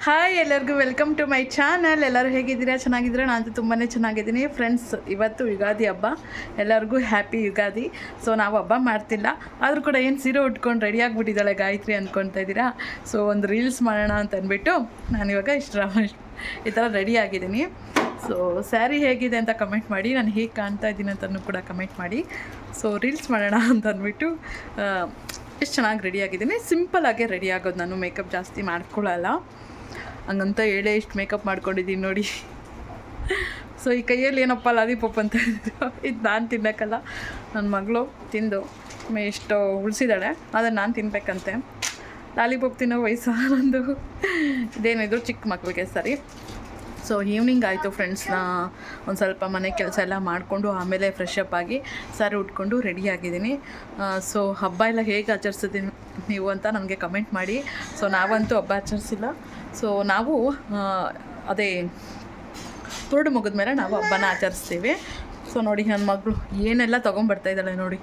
Hi ಎಲ್ಲರಿಗೂ welcome to my channel ಎಲ್ಲರೂ ಹೇಗಿದ್ದೀರಾ? ಚೆನ್ನಾಗಿದ್ದೀರಾ? ನಾನು ತುಂಬಾ ಚೆನ್ನಾಗಿದ್ದೀನಿ. ಫ್ರೆಂಡ್ಸ್ ಇವತ್ತು ಯುಗಾದಿ ಹಬ್ಬ. ಎಲ್ಲರಿಗೂ ಹ್ಯಾಪಿ ಯುಗಾದಿ. ಸೊ ನಾವು ಹಬ್ಬ ಮಾಡ್ತಿಲ್ಲ. ಆದರೂ ಕೂಡ ಏನು ಸೀರೆ ಉಟ್ಕೊಂಡು ರೆಡಿ ಆಗಿಬಿಟ್ಟಿದ್ದಾಳೆ ಗಾಯತ್ರಿ ಅಂದ್ಕೊಳ್ತಾ ಇದ್ದೀರಾ? ಸೊ ಒಂದು ರೀಲ್ಸ್ ಮಾಡೋಣ ಅಂತ ಅಂದ್ಬಿಟ್ಟು ನಾನಿವಾಗ ಇಷ್ಟ ಈ ಥರ ರೆಡಿ ಆಗಿದ್ದೀನಿ. ಸೊ ಸ್ಯಾರಿ ಹೇಗಿದೆ ಅಂತ ಕಮೆಂಟ್ ಮಾಡಿ. ನಾನು ಹೇಗೆ ಕಾಣ್ತಾ ಇದ್ದೀನಿ ಅಂತಲೂ ಕೂಡ ಕಮೆಂಟ್ ಮಾಡಿ. ಸೊ ರೀಲ್ಸ್ ಮಾಡೋಣ ಅಂತ ಅಂದ್ಬಿಟ್ಟು ಎಷ್ಟು ಚೆನ್ನಾಗಿ ರೆಡಿ ಆಗಿದ್ದೀನಿ. ಸಿಂಪಲಾಗೆ ರೆಡಿ ಆಗೋದು ನಾನು ಮೇಕಪ್ ಜಾಸ್ತಿ ಮಾಡ್ಕೊಳ್ಳಲ್ಲ. ಹಂಗಂತ ಹೇಳೇ ಇಷ್ಟು ಮೇಕಪ್ ಮಾಡ್ಕೊಂಡಿದ್ದೀನಿ ನೋಡಿ. ಸೊ ಈ ಕೈಯಲ್ಲಿ ಏನಪ್ಪ ಲಾಲಿಪಾಪ್ ಅಂತ ಇದು ನಾನು ತಿನ್ನೋಕ್ಕಲ್ಲ. ನನ್ನ ಮಗಳು ತಿಂದು ಎಷ್ಟು ಉಳಿಸಿದಾಳೆ. ಅದನ್ನು ನಾನು ತಿನ್ಬೇಕಂತೆ. ಲಾಲಿಪಾಪ್ ತಿನ್ನೋ ವಯಸ್ಸು ನಂದು ಇದೇನಿದ್ರು ಚಿಕ್ಕ ಮಕ್ಕಳಿಗೆ ಸರಿ? ಸೊ ಈವ್ನಿಂಗ್ ಆಯಿತು ಫ್ರೆಂಡ್ಸ್ನ ಒಂದು ಸ್ವಲ್ಪ ಮನೆ ಕೆಲಸ ಎಲ್ಲ ಮಾಡಿಕೊಂಡು ಆಮೇಲೆ ಫ್ರೆಶ್ ಅಪ್ ಆಗಿ ಸಾರಿ ಉಟ್ಕೊಂಡು ರೆಡಿ ಆಗಿದ್ದೀನಿ. ಸೊ ಹಬ್ಬ ಎಲ್ಲ ಹೇಗೆ ಆಚರಿಸಿದ್ದೀನಿ ನೀವು ಅಂತ ನನಗೆ ಕಮೆಂಟ್ ಮಾಡಿ. ಸೊ ನಾವಂತೂ ಹಬ್ಬ ಆಚರಿಸಿಲ್ಲ. ಸೊ ನಾವು ಅದೇ ತುರುಡು ಮುಗಿದ ಮೇಲೆ ನಾವು ಹಬ್ಬನ ಆಚರಿಸ್ತೀವಿ. ಸೊ ನೋಡಿ ನನ್ನ ಮಗಳು ಏನೆಲ್ಲ ತೊಗೊಂಬರ್ತಾ ಇದ್ದಾಳೆ ನೋಡಿ.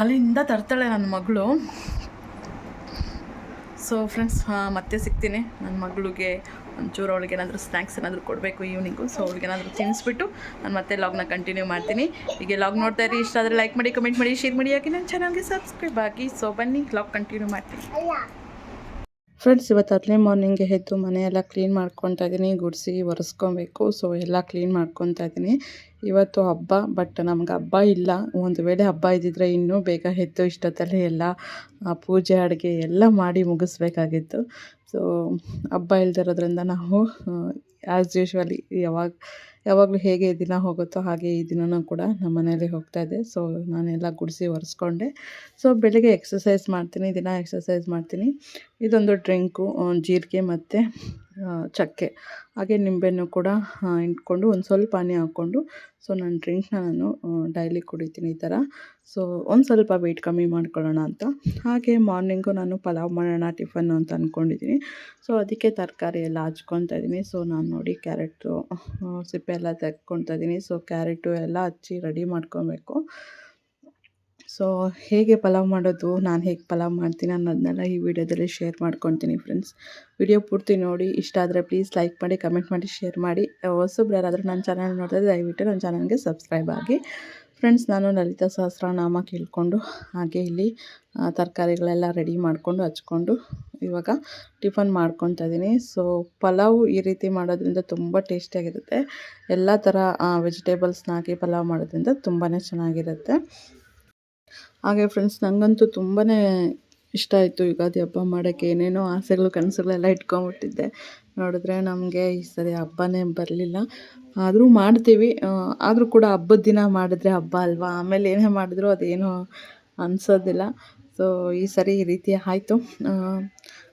ಅಲ್ಲಿಂದ ತರ್ತಾಳೆ ನನ್ನ ಮಗಳು. ಸೊ ಫ್ರೆಂಡ್ಸ್ ಮತ್ತೆ ಸಿಗ್ತೀನಿ. ನನ್ನ ಮಗಳಿಗೆ ಒಂಚೂರು ಅವಳಿಗೆ ಏನಾದರೂ ಸ್ನ್ಯಾಕ್ಸ್ ಏನಾದರೂ ಕೊಡಬೇಕು ಈವ್ನಿಂಗು ಸೊ ಅವಳಿಗೆ ಏನಾದರೂ ತಿನ್ನಿಸ್ಬಿಟ್ಟು ನಾನು ಮತ್ತೆ ಲಾಗ್ನ ಕಂಟಿನ್ಯೂ ಮಾಡ್ತೀನಿ. ಹೀಗೆ ಲಾಗ್ ನೋಡ್ತಾ ಇರಿ. ಇಷ್ಟ ಆದರೆ ಲೈಕ್ ಮಾಡಿ ಕಮೆಂಟ್ ಮಾಡಿ ಶೇರ್ ಮಾಡಿ. ಹಾಕಿ ನನ್ನ ಚಾನಲ್ಗೆ ಸಬ್ಸ್ಕ್ರೈಬ್ ಆಗಿ. ಸೊ ಬನ್ನಿ ಲಾಗ್ ಕಂಟಿನ್ಯೂ ಮಾಡ್ತೀನಿ. ಫ್ರೆಂಡ್ಸ್ ಇವತ್ತು ಅರ್ಲಿ ಮಾರ್ನಿಂಗ್ಗೆ ಎದ್ದು ಮನೆಯೆಲ್ಲ ಕ್ಲೀನ್ ಮಾಡ್ಕೊತಾ ಇದ್ದೀನಿ. ಗುಡಿಸಿ ಒರೆಸ್ಕೊಬೇಕು. ಸೊ ಎಲ್ಲ ಕ್ಲೀನ್ ಮಾಡ್ಕೊತಾ ಇದ್ದೀನಿ. ಇವತ್ತು ಹಬ್ಬ ಬಟ್ ನಮ್ಗೆ ಹಬ್ಬ ಇಲ್ಲ. ಒಂದು ವೇಳೆ ಹಬ್ಬ ಇದ್ದಿದ್ರೆ ಇನ್ನೂ ಬೇಗ ಎದ್ದು ಇಷ್ಟೊತ್ತಲ್ಲಿ ಎಲ್ಲ ಪೂಜೆ, ಅಡುಗೆ ಎಲ್ಲ ಮಾಡಿ ಮುಗಿಸ್ಬೇಕಾಗಿತ್ತು. ಸೊ, ಹಬ್ಬ ಇಲ್ದಿರೋದ್ರಿಂದ ನಾವು ಆ್ಯಸ್ ಯೂಶ್ವಲಿ ಯಾವಾಗ, ಯಾವಾಗಲೂ ಹೇಗೆ ದಿನ ಹೋಗುತ್ತೋ ಹಾಗೆ ಈ ದಿನವೂ ಕೂಡ ನಮ್ಮ ಮನೇಲಿ ಹೋಗ್ತಾ ಇದೆ. ಸೊ, ನಾನೆಲ್ಲ ಗುಡಿಸಿ ಒರೆಸ್ಕೊಂಡೆ. ಸೊ, ಬೆಳಿಗ್ಗೆ ಎಕ್ಸಸೈಸ್ ಮಾಡ್ತೀನಿ, ದಿನ ಎಕ್ಸಸೈಸ್ ಮಾಡ್ತೀನಿ. ಇದೊಂದು ಡ್ರಿಂಕು ಜೀರಿಗೆ ಮತ್ತು ಚಕ್ಕೆ. ಹಾಗೆ ನಿಂಬೆಹಣ್ಣು ಕೂಡ ಇಟ್ಕೊಂಡು ಒಂದು ಸ್ವಲ್ಪ ಹನಿ ಹಾಕ್ಕೊಂಡು ಸೊ ನನ್ನ ಡ್ರಿಂಕ್ನ ನಾನು ಡೈಲಿ ಕುಡಿತೀನಿ ಈ ಥರ ಸೊ ಒಂದು ಸ್ವಲ್ಪ ವೆಯ್ಟ್ ಕಮ್ಮಿ ಮಾಡ್ಕೊಳ್ಳೋಣ ಅಂತ. ಹಾಗೆ ಮಾರ್ನಿಂಗು ನಾನು ಪಲಾವ್ ಮಾಡೋಣ ಟಿಫನ್ನು ಅಂತ ಅಂದ್ಕೊಂಡಿದ್ದೀನಿ ಸೊ ಅದಕ್ಕೆ ತರಕಾರಿ ಎಲ್ಲ ಹಚ್ಕೊತಾ ಇದ್ದೀನಿ ಸೊ ನಾನು ನೋಡಿ ಕ್ಯಾರೆಟು ಸಿಪ್ಪೆ ಎಲ್ಲ ತೆಗ್ಕೊತಾ ಇದ್ದೀನಿ ಸೊ ಕ್ಯಾರೆಟು ಎಲ್ಲ ಹಚ್ಚಿ ರೆಡಿ ಮಾಡ್ಕೊಬೇಕು. ಸೊ ಹೇಗೆ ಪಲಾವ್ ಮಾಡೋದು, ನಾನು ಹೇಗೆ ಪಲಾವ್ ಮಾಡ್ತೀನಿ ಅನ್ನೋದನ್ನೆಲ್ಲ ಈ ವಿಡಿಯೋದಲ್ಲಿ ಶೇರ್ ಮಾಡ್ಕೊತೀನಿ ಫ್ರೆಂಡ್ಸ್ ವಿಡಿಯೋ ಪೂರ್ತಿ ನೋಡಿ, ಇಷ್ಟ ಆದರೆ ಪ್ಲೀಸ್ ಲೈಕ್ ಮಾಡಿ ಕಮೆಂಟ್ ಮಾಡಿ ಶೇರ್ ಮಾಡಿ. ಹೊಸಬ್ರು ಯಾರಾದರೂ ನನ್ನ ಚಾನಲ್ ನೋಡಿದ್ರೆ ದಯವಿಟ್ಟು ನನ್ನ ಚಾನಲ್ಗೆ ಸಬ್ಸ್ಕ್ರೈಬ್ ಆಗಿ. ಫ್ರೆಂಡ್ಸ್ ನಾನು ಲಲಿತಾ ಸಹಸ್ರನಾಮ ಕೇಳಿಕೊಂಡು, ಹಾಗೆ ಇಲ್ಲಿ ತರಕಾರಿಗಳೆಲ್ಲ ರೆಡಿ ಮಾಡಿಕೊಂಡು ಹಚ್ಕೊಂಡು ಇವಾಗ ಟಿಫನ್ ಮಾಡ್ಕೊತಾ ಇದ್ದೀನಿ. ಸೊ ಪಲಾವ್ ಈ ರೀತಿ ಮಾಡೋದ್ರಿಂದ ತುಂಬ ಟೇಸ್ಟಿಯಾಗಿರುತ್ತೆ ಎಲ್ಲ ಥರ ವೆಜಿಟೇಬಲ್ಸ್ನ ಹಾಕಿ ಪಲಾವ್ ಮಾಡೋದ್ರಿಂದ ತುಂಬಾ ಚೆನ್ನಾಗಿರುತ್ತೆ. ಹಾಗೆ ಫ್ರೆಂಡ್ಸ್ ನನಗಂತೂ ತುಂಬಾ ಇಷ್ಟ ಆಯಿತು ಯುಗಾದಿ ಹಬ್ಬ ಮಾಡೋಕ್ಕೆ. ಏನೇನೋ ಆಸೆಗಳು, ಕನಸುಗಳೆಲ್ಲ ಇಟ್ಕೊಂಬಿಟ್ಟಿದ್ದೆ ನೋಡಿದ್ರೆ ನಮಗೆ ಈ ಸರಿ ಹಬ್ಬನೇ ಬರಲಿಲ್ಲ. ಆದರೂ ಮಾಡ್ತೀವಿ. ಆದರೂ ಕೂಡ ಹಬ್ಬದ ದಿನ ಮಾಡಿದ್ರೆ ಹಬ್ಬ ಅಲ್ವಾ? ಆಮೇಲೆ ಏನೇ ಮಾಡಿದ್ರು ಅದೇನೋ ಅನಿಸೋದಿಲ್ಲ. ಸೊ ಈ ಸರಿ ಈ ರೀತಿ ಆಯಿತು.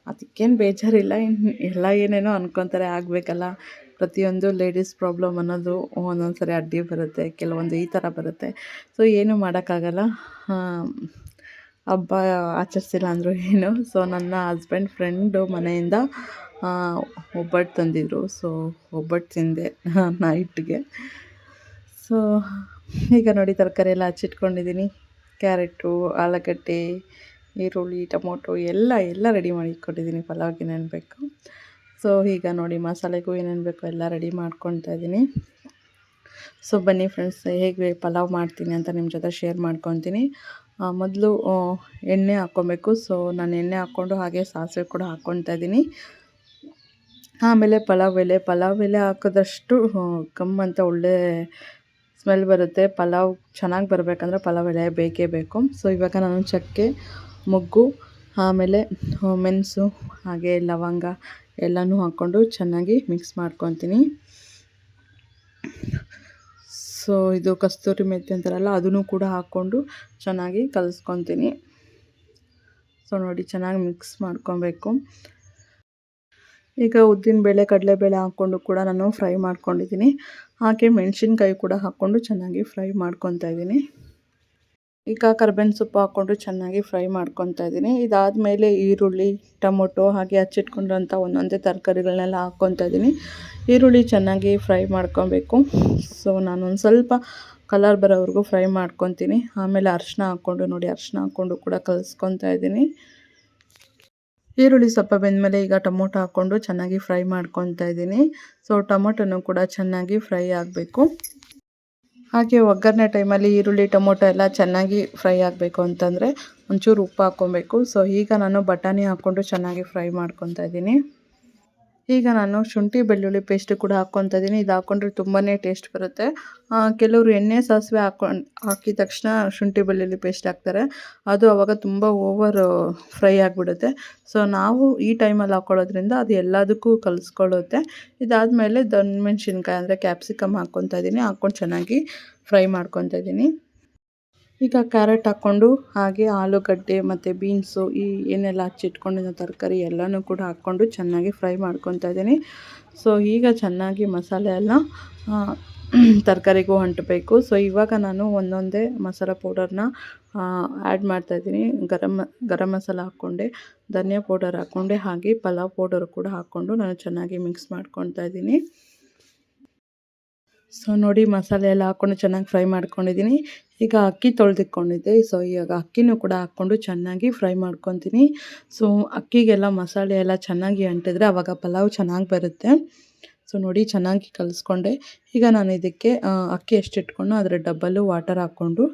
ಅದಕ್ಕೇನು ಬೇಜಾರಿಲ್ಲ. ಇನ್ನು ಎಲ್ಲ ಏನೇನೋ ಅನ್ಕೊತಾರೆ, ಆಗಬೇಕಲ್ಲ. ಪ್ರತಿಯೊಂದು ಲೇಡೀಸ್ ಪ್ರಾಬ್ಲಮ್ ಅನ್ನೋದು ಒಂದೊಂದು ಸರಿ ಅಡ್ಡಿ ಬರುತ್ತೆ, ಕೆಲವೊಂದು ಈ ಥರ ಬರುತ್ತೆ. ಸೊ ಏನೂ ಮಾಡೋಕ್ಕಾಗಲ್ಲ. ಹಬ್ಬ ಆಚರಿಸಿಲ್ಲ ಅಂದರೂ ಏನು. ಸೊ ನನ್ನ ಹಸ್ಬೆಂಡ್ ಫ್ರೆಂಡು ಮನೆಯಿಂದ ಒಬ್ಬಟ್ಟು ತಂದಿದ್ರು. ಸೊ ಒಬ್ಬಟ್ಟು ತಿಂದೆ ನೈಟ್ಗೆ ಸೊ ಈಗ ನೋಡಿ ತರಕಾರಿ ಎಲ್ಲ ಹಚ್ಚಿಟ್ಕೊಂಡಿದ್ದೀನಿ ಕ್ಯಾರೆಟು ಆಲೂಗಡ್ಡೆ, ಈರುಳ್ಳಿ, ಟೊಮೊಟೊ ಎಲ್ಲ ಎಲ್ಲ ರೆಡಿ ಮಾಡಿ ಇಟ್ಕೊಂಡಿದ್ದೀನಿ ಪಲಾವ್ಗೆ ನೆನಬೇಕು ಬೇಕು ಸೊ ಈಗ ನೋಡಿ ಮಸಾಲೆಗೂ ಏನೇನು ಬೇಕು ಎಲ್ಲ ರೆಡಿ ಮಾಡ್ಕೊತಾ ಇದ್ದೀನಿ. ಸೊ ಬನ್ನಿ ಫ್ರೆಂಡ್ಸ್, ಹೇಗೆ ಪಲಾವ್ ಮಾಡ್ತೀನಿ ಅಂತ ನಿಮ್ಮ ಜೊತೆ ಶೇರ್ ಮಾಡ್ಕೊತೀನಿ ಮೊದಲು ಎಣ್ಣೆ ಹಾಕ್ಕೊಬೇಕು. ಸೊ ನಾನು ಎಣ್ಣೆ ಹಾಕ್ಕೊಂಡು ಹಾಗೆ ಸಾಸಿವೆ ಕೂಡ ಹಾಕ್ಕೊತಾ ಇದ್ದೀನಿ. ಆಮೇಲೆ ಪಲಾವ್ ಎಲೆ ಪಲಾವ್ ಎಲೆ ಹಾಕಿದಷ್ಟು ಕಮ್ ಅಂತ ಒಳ್ಳೆ ಸ್ಮೆಲ್ ಬರುತ್ತೆ. ಪಲಾವ್ ಚೆನ್ನಾಗಿ ಬರಬೇಕಂದ್ರೆ ಪಲಾವ್ ಎಲೆ ಬೇಕೇ ಬೇಕು. ಸೊ ಇವಾಗ ನಾನು ಚಕ್ಕೆ, ಮೊಗ್ಗು ಆಮೇಲೆ ಮೆಣಸು ಹಾಗೆ ಲವಂಗ ಎಲ್ಲನೂ ಹಾಕ್ಕೊಂಡು ಚೆನ್ನಾಗಿ ಮಿಕ್ಸ್ ಮಾಡ್ಕೊತೀನಿ. ಸೊ ಇದು ಕಸ್ತೂರಿ ಮೆಥಿ ಅಂತಾರಲ್ಲ, ಅದನ್ನು ಕೂಡ ಹಾಕ್ಕೊಂಡು ಚೆನ್ನಾಗಿ ಕಲಿಸ್ಕೊತೀನಿ. ಸೊ ನೋಡಿ ಚೆನ್ನಾಗಿ ಮಿಕ್ಸ್ ಮಾಡ್ಕೊಬೇಕು. ಈಗ ಉದ್ದಿನ ಬೇಳೆ, ಕಡಲೆ ಕಡಲೆಬೇಳೆ ಹಾಕ್ಕೊಂಡು ಕೂಡ ನಾನು ಫ್ರೈ ಮಾಡ್ಕೊಂಡಿದ್ದೀನಿ. ಹಾಗೆ ಮೆಣಸಿನ್ಕಾಯಿ ಕೂಡ ಹಾಕ್ಕೊಂಡು ಚೆನ್ನಾಗಿ ಫ್ರೈ ಮಾಡ್ಕೊತಾ ಇದ್ದೀನಿ. ಈಗ ಕರ್ಬೇವಿನ ಸೊಪ್ಪು ಹಾಕ್ಕೊಂಡು ಚೆನ್ನಾಗಿ ಫ್ರೈ ಮಾಡ್ಕೊತಾ ಇದ್ದೀನಿ. ಇದಾದಮೇಲೆ ಈರುಳ್ಳಿ, ಟೊಮೊಟೊ ಹಾಗೆ ಹಚ್ಚಿಟ್ಕೊಂಡಂಥ ಒಂದೊಂದೇ ತರಕಾರಿಗಳನ್ನೆಲ್ಲ ಹಾಕ್ಕೊತಾ ಇದ್ದೀನಿ. ಈರುಳ್ಳಿ ಚೆನ್ನಾಗಿ ಫ್ರೈ ಮಾಡ್ಕೊಬೇಕು. ಸೊ ನಾನೊಂದು ಸ್ವಲ್ಪ ಕಲರ್ ಬರೋವರೆಗೂ ಫ್ರೈ ಮಾಡ್ಕೊತೀನಿ. ಆಮೇಲೆ ಅರಿಶಿನ ಹಾಕ್ಕೊಂಡು, ನೋಡಿ ಅರಿಶಿನ ಹಾಕ್ಕೊಂಡು ಕೂಡ ಕಲಿಸ್ಕೊತಾ ಇದ್ದೀನಿ. ಈರುಳ್ಳಿ ಸ್ವಲ್ಪ ಬೆಂದಮೇಲೆ ಈಗ ಟೊಮೊಟೊ ಹಾಕ್ಕೊಂಡು ಚೆನ್ನಾಗಿ ಫ್ರೈ ಮಾಡ್ಕೊತಾ ಇದ್ದೀನಿ. ಸೊ ಟೊಮೊಟೊನು ಕೂಡ ಚೆನ್ನಾಗಿ ಫ್ರೈ ಆಗಬೇಕು. ಹಾಗೆ ಒಗ್ಗರಣೆ ಟೈಮಲ್ಲಿ ಈರುಳ್ಳಿ, ಟೊಮೊಟೊ ಎಲ್ಲ ಚೆನ್ನಾಗಿ ಫ್ರೈ ಆಗಬೇಕು ಅಂತಂದರೆ ಒಂಚೂರು ಉಪ್ಪು ಹಾಕ್ಕೊಬೇಕು. ಸೊ ಈಗ ನಾನು ಬಟಾಣಿ ಹಾಕ್ಕೊಂಡು ಚೆನ್ನಾಗಿ ಫ್ರೈ ಮಾಡ್ಕೊತಾ ಇದ್ದೀನಿ. ಈಗ ನಾನು ಶುಂಠಿ, ಬೆಳ್ಳುಳ್ಳಿ ಪೇಸ್ಟ್ ಕೂಡ ಹಾಕ್ಕೊತಾ ಇದ್ದೀನಿ. ಇದು ಹಾಕ್ಕೊಂಡ್ರೆ ತುಂಬಾ ಟೇಸ್ಟ್ ಬರುತ್ತೆ. ಕೆಲವರು ಎಣ್ಣೆ, ಸಾಸಿವೆ ಹಾಕೊಂಡು, ಹಾಕಿದ ತಕ್ಷಣ ಶುಂಠಿ, ಬೆಳ್ಳುಳ್ಳಿ ಪೇಸ್ಟ್ ಹಾಕ್ತಾರೆ. ಅದು ಆವಾಗ ತುಂಬ ಓವರ್ ಫ್ರೈ ಆಗಿಬಿಡುತ್ತೆ. ಸೊ ನಾವು ಈ ಟೈಮಲ್ಲಿ ಹಾಕ್ಕೊಳ್ಳೋದ್ರಿಂದ ಅದು ಎಲ್ಲದಕ್ಕೂ ಕಲಿಸ್ಕೊಳ್ಳುತ್ತೆ. ಇದಾದಮೇಲೆ ದೊಣ್ಣೆ ಮೆಣಸಿನ್ಕಾಯಿ ಅಂದರೆ ಕ್ಯಾಪ್ಸಿಕಮ್ ಹಾಕ್ಕೊತಾ ಇದ್ದೀನಿ. ಹಾಕ್ಕೊಂಡು ಚೆನ್ನಾಗಿ ಫ್ರೈ ಮಾಡ್ಕೊತಾ ಇದ್ದೀನಿ. ಈಗ ಕ್ಯಾರೆಟ್ ಹಾಕ್ಕೊಂಡು ಹಾಗೆ ಆಲೂಗಡ್ಡೆ ಮತ್ತು ಬೀನ್ಸು ಈ ಏನೆಲ್ಲ ಹಚ್ಚಿಟ್ಕೊಂಡಿರೋ ತರಕಾರಿ ಎಲ್ಲನೂ ಕೂಡ ಹಾಕ್ಕೊಂಡು ಚೆನ್ನಾಗಿ ಫ್ರೈ ಮಾಡ್ಕೊತಾ ಇದ್ದೀನಿ. ಸೊ, ಈಗ ಚೆನ್ನಾಗಿ ಮಸಾಲೆ ಎಲ್ಲ ತರಕಾರಿಗೂ ಅಂಟಬೇಕು ಸೊ, ಇವಾಗ ನಾನು ಒಂದೊಂದೇ ಮಸಾಲ ಪೌಡರ್ನ ಆ್ಯಡ್ ಮಾಡ್ತಾಯಿದ್ದೀನಿ ಗರಮ್ ಗರಂ ಮಸಾಲ ಹಾಕ್ಕೊಂಡೆ, ಧನಿಯಾ ಪೌಡರ್ ಹಾಕ್ಕೊಂಡೆ, ಹಾಗೆ ಪಲಾವ್ ಪೌಡರ್ ಕೂಡ ಹಾಕ್ಕೊಂಡು ನಾನು ಚೆನ್ನಾಗಿ ಮಿಕ್ಸ್ ಮಾಡ್ಕೊತಾ ಇದ್ದೀನಿ. ಸೊ ನೋಡಿ ಮಸಾಲೆ ಎಲ್ಲ ಹಾಕ್ಕೊಂಡು ಚೆನ್ನಾಗಿ ಫ್ರೈ ಮಾಡ್ಕೊಂಡಿದ್ದೀನಿ. ಈಗ ಅಕ್ಕಿ ತೊಳೆದಿಟ್ಕೊಂಡಿದ್ದೆ. ಸೊ ಈಗ ಅಕ್ಕಿನೂ ಕೂಡ ಹಾಕ್ಕೊಂಡು ಚೆನ್ನಾಗಿ ಫ್ರೈ ಮಾಡ್ಕೊತೀನಿ. ಸೊ ಅಕ್ಕಿಗೆಲ್ಲ ಮಸಾಲೆ ಎಲ್ಲ ಚೆನ್ನಾಗಿ ಅಂಟಿದ್ರೆ ಆವಾಗ ಪಲಾವ್ ಚೆನ್ನಾಗಿ ಬರುತ್ತೆ. ಸೊ ನೋಡಿ ಚೆನ್ನಾಗಿ ಕಲಿಸ್ಕೊಂಡೆ. ಈಗ ನಾನು ಇದಕ್ಕೆ ಅಕ್ಕಿ ಎಷ್ಟು ಇಟ್ಕೊಂಡು ಅದರ ಡಬ್ಬಲ್ಲು ವಾಟರ್ ಹಾಕ್ಕೊಂಡು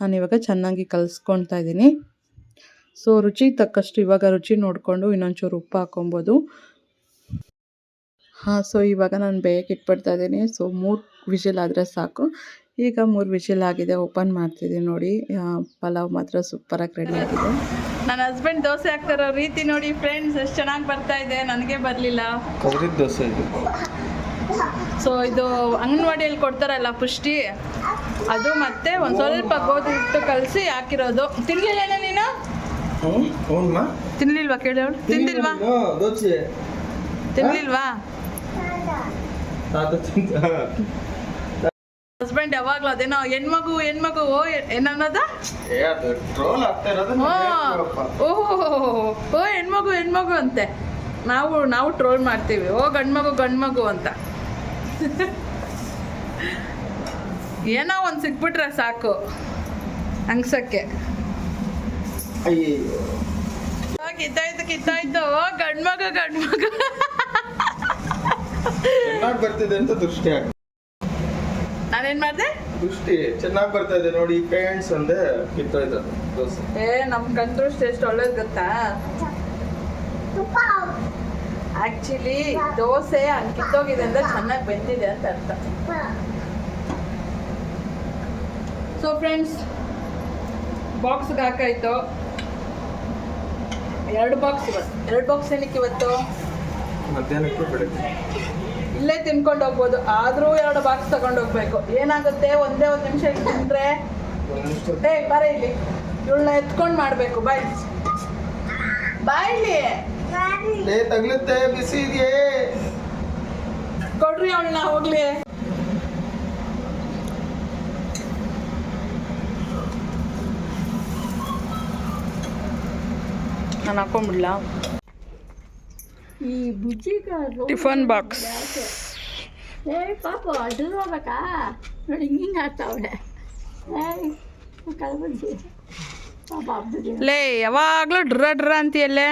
ನಾನು ಇವಾಗ ಚೆನ್ನಾಗಿ ಕಲಿಸ್ಕೊತಾ ಇದ್ದೀನಿ. ಸೊ ರುಚಿಗೆ ತಕ್ಕಷ್ಟು ಇವಾಗ ರುಚಿ ನೋಡಿಕೊಂಡು ಇನ್ನೊಂಚೂರು ಉಪ್ಪು ಹಾಕ್ಕೊಬೋದು. ಹಾಂ ಸೊ ಇವಾಗ ನಾನು ಬೇಗ ಇಟ್ಬಿಡ್ತಾ ಇದ್ದೀನಿ. ಸೊ ಮೂರು ವಿಷಲ್ ಆದರೆ ಸಾಕು. ಈಗ ಮೂರು ವಿಷಲ್ ಆಗಿದೆ ಓಪನ್ ಮಾಡ್ತಿದ್ದೀನಿ ನೋಡಿ. ಪಲಾವ್ ಮಾತ್ರ ಸೂಪರಾಗಿ ರೆಡಿ ಆಗಿದೆ. ನನ್ನ ಹಸ್ಬೆಂಡ್ ದೋಸೆ ಹಾಕ್ತಾರೋ ರೀತಿ ನೋಡಿ ಫ್ರೆಂಡ್ಸ್ ಎಷ್ಟು ಚೆನ್ನಾಗಿ ಬರ್ತಾ ಇದೆ ನನಗೆ ಬರಲಿಲ್ಲ. ದೋಸೆ ಇದು. ಸೊ ಇದು ಅಂಗನವಾಡಿಯಲ್ಲಿ ಕೊಡ್ತಾರಲ್ಲ ಪುಷ್ಟಿ ಅದು ಮತ್ತೆ ಒಂದು ಸ್ವಲ್ಪ ಗೋಧಿ ಹಿಟ್ಟು ಕಲಸಿ ಹಾಕಿರೋದು. ತಿನ್ಲಿಲ್ಲ ನೀನು? ತಿನ್ಲಿಲ್ವಾ ಕೇಳೋಳು ತಿಂದಿಲ್ವಾ? ತಿನ್ಲಿಲ್ವಾ? ತಿಂತ ಹಸ್ಬೆಂಡ್ ಯಾವಾಗ್ಲೂ ಅದೇನೋ ಹೆಣ್ಮಗು ಹೆಣ್ಮಗು ಓ ಏನನ್ನೋದ ಓ ಹೆಣ್ಮಗು ಹೆಣ್ಮಗು ಅಂತೆ. ನಾವು ನಾವು ಟ್ರೋಲ್ ಮಾಡ್ತೀವಿ. ಓ ಗಂಡ್ಮಗು ಗಂಡ್ಮಗು ಅಂತ. ಏನೋ ಒಂದು ಸಿಕ್ಬಿಟ್ರೆ ಸಾಕು. ಓ, ಕಿತ್ತಾಯ್ತು ಕಿತ್ತಾಯ್ತು. ಓ ಗಂಡ್ಮಗು ಗಂಡ್ಮಗು. ಚೆನ್ನಾಗಿ ಬರ್ತಿದೆ ಅಂತ ದೃಷ್ಟಿ ಆಗ ನಾನೇನ್ ಮಾಡಿದೆ? ದೃಷ್ಟಿ ಚೆನ್ನಾಗಿ ಬರ್ತಾ ಇದೆ ನೋಡಿ ಫ್ರೆಂಡ್ಸ್ ಅಂದೆ ಕಿತ್ತೋಯ್ತು ದೋಸೆ. ಏ ನಮ್ ಕಂಟ್ರೋಸ್ಟ್ ಎಷ್ಟು ಒಳ್ಳೇದು ಗೊತ್ತಾ? ಆಕ್ಚುಲಿ ದೋಸೆ ಹಂಗ್ ಕಿತ್ತೋಗಿದೆ ಅಂದ್ರೆ ಚೆನ್ನಾಗಿ ಬೆಂದಿದೆ ಅಂತ ಅರ್ಥ. ಸೊ ಫ್ರೆಂಡ್ಸ್ ಬಾಕ್ಸ್ಗೆ ಹಾಕಾಯ್ತು. ಎರಡು ಬಾಕ್ಸ್ ಇವತ್ತು ಎರಡು ಬಾಕ್ಸ್ ಏನಕ್ಕೆ ಇವತ್ತು? ಮಧ್ಯಾಹ್ನಕ್ಕೆ ಬೆಳಗ್ಗೆ. ಇಲ್ಲೇ ತಿನ್ಕೊಂಡು ಹೋಗ್ಬೋದು. ಆದರೂ ಎರಡು ಬಾಕ್ಸ್ ತಗೊಂಡು ಹೋಗ್ಬೇಕು. ಏನಾಗುತ್ತೆ? ಒಂದೇ ಒಂದು ನಿಮಿಷ ತಿಂದ್ರೆ ಏ ಬರ ಇಲ್ಲಿ. ಇವಳನ್ನ ಎತ್ಕೊಂಡು ಮಾಡಬೇಕು. ಬಾಯ್ ಬಾಯ್ ಲೇ ತಗ್ಲುತ್ತೆ. ಬಿಸಿ ಇದೆಯೇ. ಕೊಡ್ರಿ ಅವಳನ್ನ ಹೋಗ್ಲಿ. ನಾನು ಹಾಕೊಂಡ್ಬಿಡ್ಲಾ ಈ ಬುಜ್ಜಿಗ ಟಿಫನ್ ಬಾಕ್ಸ್. ಏ ಪಾಪ ಅದು ಹೋಗ್ಬೇಕಾ? ನೋಡಿ ಹಿಂಗೆ ಆಗ್ತಾವಳೆ ಏಯ್ ಪಾಪ ಹಬ್ಬದ ಲೇ ಯಾವಾಗಲೂ ಡ್ರ ಡ್ರ ಅಂತೀಯಲ್ಲೇ?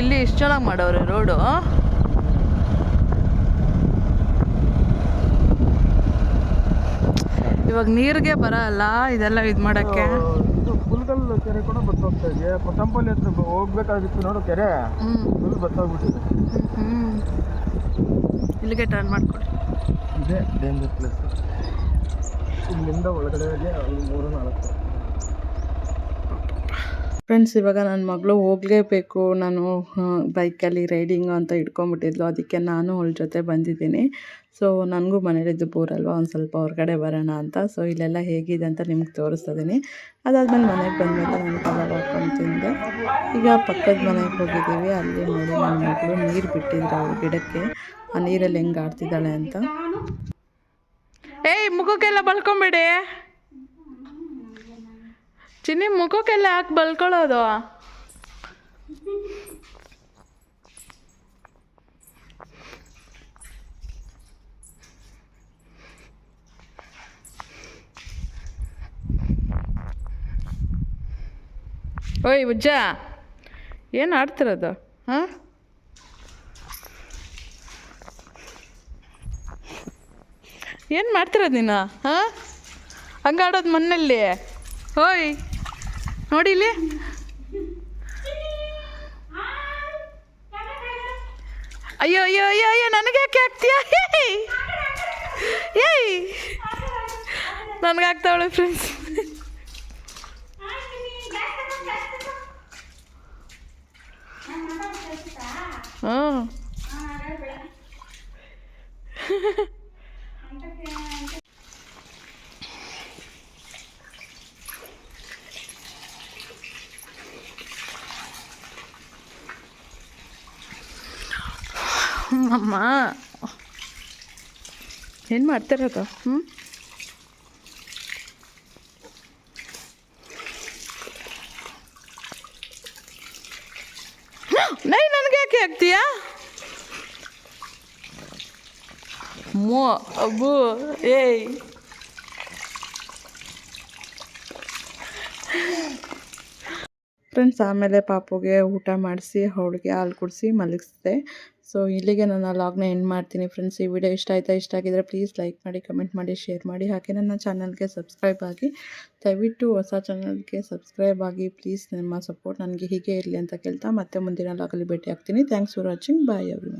ಇಷ್ಟು ಚೆನ್ನಾಗಿ ಮಾಡವ್ರೆ ರೋಡು? ಇವಾಗ ನೀರಿಗೆ ಬರಲ್ಲ ಇದೆಲ್ಲ ಇದು ಮಾಡೋಕ್ಕೆ? ಇದು ಫುಲ್ಗಲ್ ಕೆರೆ ಕೂಡ ಬತ್ತ ಹೋಗ್ತಾ ಇದೆ. ಕೊತ್ತಂಪಲ್ಲಿ ಹತ್ರ ಹೋಗ್ಬೇಕಾಗಿತ್ತು ನೋಡು ಕೆರೆ. ಫುಲ್ ಬತ್ತೋಗ್ಬಿಟ್ಟಿದೆ. ಇಲ್ಲಿಗೆ ಟರ್ನ್ ಮಾಡ್ಕೊಡಿ. ಇದೇ ಡೇಂಜರ್ ಪ್ಲೇಸ್ ಇಲ್ಲಿಂದ ಒಳಗಡೆ ಒಂದು ಮೂರು ನಾಲ್ಕು. ಫ್ರೆಂಡ್ಸ್ ಇವಾಗ ನನ್ನ ಮಗಳು ಹೋಗಲೇಬೇಕು. ನಾನು ಬೈಕಲ್ಲಿ ರೈಡಿಂಗು ಅಂತ ಇಟ್ಕೊಂಡ್ಬಿಟ್ಟಿದ್ಲು. ಅದಕ್ಕೆ ನಾನು ಅವಳ ಜೊತೆ ಬಂದಿದ್ದೀನಿ. ಸೊ ನನಗೂ ಮನೇಲಿದ್ದು ಬೋರಲ್ವ ಒಂದು ಸ್ವಲ್ಪ ಹೊರಗಡೆ ಬರೋಣ ಅಂತ. ಸೊ ಇಲ್ಲೆಲ್ಲ ಹೇಗಿದೆ ಅಂತ ನಿಮ್ಗೆ ತೋರಿಸ್ತಿದ್ದೀನಿ ಅದಾದ್ಮೇಲೆ ಮನೆಗೆ ಬಂದಮೇಲೆ ನಾನು ಕಬಾಬ್ ಹಾಕೊಂಡು ತಿಂದೆ. ಈಗ ಪಕ್ಕದ ಮನೆಗೆ ಹೋಗಿದ್ದೀವಿ. ಅಲ್ಲಿ ನೋಡಿ ನನ್ನ ಮಗಳು ನೀರು ಬಿಟ್ಟಿದ್ರು ಅವ್ರ ಗಿಡಕ್ಕೆ. ಆ ನೀರಲ್ಲಿ ಹೆಂಗೆ ಆಡ್ತಿದ್ದಾಳೆ ಅಂತ. ಏಯ್, ಮುಖಕ್ಕೆಲ್ಲ ಬಳ್ಕೊಂಬೇಡಿ. ಚಿನ್ನಿ ಮುಖಕ್ಕೆಲ್ಲ ಯಾಕೆ ಬಲ್ಕೊಳ್ಳೋದು ಓಯ್ ಉಜ್ಜ, ಏನು ಆಡ್ತಿರೋದು? ಹಾಂ? ಏನು ಮಾಡ್ತಿರೋದು ನೀನು? ಹಾಂ? ಹಂಗಾಡೋದು ಮನೆಯಲ್ಲಿ ಓಯ್. ನೋಡಿ ಇಲ್ಲಿ. ಅಯ್ಯೋ ಅಯ್ಯೋ ಅಯ್ಯೋ ಅಯ್ಯೋ, ನನಗೆ ಯಾಕೆ ಆಗ್ತೀಯ? ಏಯ್! ಏಯ್! ನನಗೆ ಆಗ್ತಾವಳೆ ಫ್ರೆಂಡ್ಸ್ ಹಾಂ ಅಮ್ಮ ಏನು ಮಾಡ್ತಿರೋದು? ಹ್ಞೂ ನೈ ನನಗೆ ಯಾಕೆ ಹಾಕ್ತೀಯಾ ಮೋ, ಅಬ್ಬು, ಏಯ್. ಫ್ರೆಂಡ್ಸ್ ಆಮೇಲೆ ಪಾಪುಗೆ ಊಟ ಮಾಡಿಸಿ, ಅವಳಿಗೆ ಹಾಲು ಕುಡಿಸಿ, ಮಲಗಿಸಿದೆ. ಸೊ ಇಲ್ಲಿಗೆ ನಾನು ಲಾಗ್ನ ಎಂಡ್ ಮಾಡ್ತೀನಿ ಫ್ರೆಂಡ್ಸ್ ಈ ವಿಡಿಯೋ ಇಷ್ಟ ಆಯಿತಾ? ಇಷ್ಟ ಆಗಿದ್ರೆ ಪ್ಲೀಸ್ ಲೈಕ್ ಮಾಡಿ ಕಮೆಂಟ್ ಮಾಡಿ ಶೇರ್ ಮಾಡಿ. ಹಾಗೆ ನನ್ನ ಚಾನಲ್ಗೆ ಸಬ್ಸ್ಕ್ರೈಬ್ ಆಗಿ, ದಯವಿಟ್ಟು ಹೊಸ ಚಾನಲ್ಗೆ ಸಬ್ಸ್ಕ್ರೈಬ್ ಆಗಿ ಪ್ಲೀಸ್ ನಿಮ್ಮ ಸಪೋರ್ಟ್ ನನಗೆ ಹೀಗೆ ಇರಲಿ ಅಂತ ಕೇಳ್ತಾ ಮತ್ತೆ ಮುಂದಿನ ಲಾಗಲ್ಲಿ ಭೇಟಿ ಆಗ್ತೀನಿ thanks for watching bye every